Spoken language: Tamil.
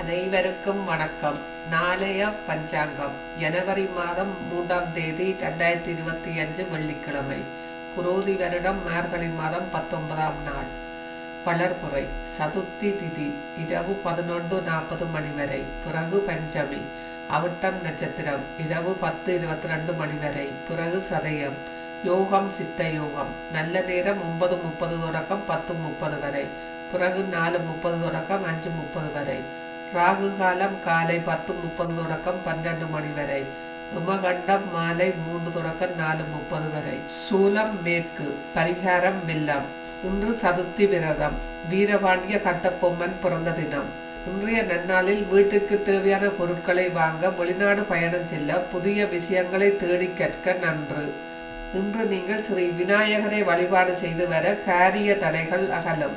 அனைவருக்கும் வணக்கம். நாளைய பஞ்சாங்கம். ஜனவரி மாதம் மூன்றாம் தேதி ரெண்டாயிரத்தி இருபத்தி அஞ்சு வெள்ளிக்கிழமை. குரோதி வருடம் மார்கழி மாதம் பத்தொன்பதாம் நாள். பலர்புரை சதுர்த்தி திதி இரவு பதினொன்று நாற்பது மணி வரை. பிறகு பஞ்சமி. அவிட்டம் நட்சத்திரம் இரவு பத்து இருபத்தி ரெண்டு மணி வரை. பிறகு சதயம். யோகம் சித்த யோகம். நல்ல நேரம் ஒன்பது முப்பது தொடக்கம் பத்து முப்பது வரை. பிறகு நாலு முப்பது தொடக்கம் அஞ்சு முப்பது வரை. ராகு காலம் காலை பத்து முப்பது தொடக்கம் பன்னெண்டு மணி வரை. உமகண்டம் மாலை மூன்று தொடக்கம் நாலு முப்பது வரை. சூலம் மேற்கு பரிகாரம் வெல்லம் இன்று சதுர்த்தி விரதம். வீரபாண்டிய கட்டப்பொம்மன் பிறந்த தினம். இன்றைய நன்னாளில் வீட்டிற்கு தேவையான பொருட்களை வாங்க வெளிநாடு பயணம் செல்ல புதிய விஷயங்களை தேடி கற்க நன்று. இன்று நீங்கள் ஸ்ரீ விநாயகரை வழிபாடு செய்து வர காரிய தடைகள் அகலும்.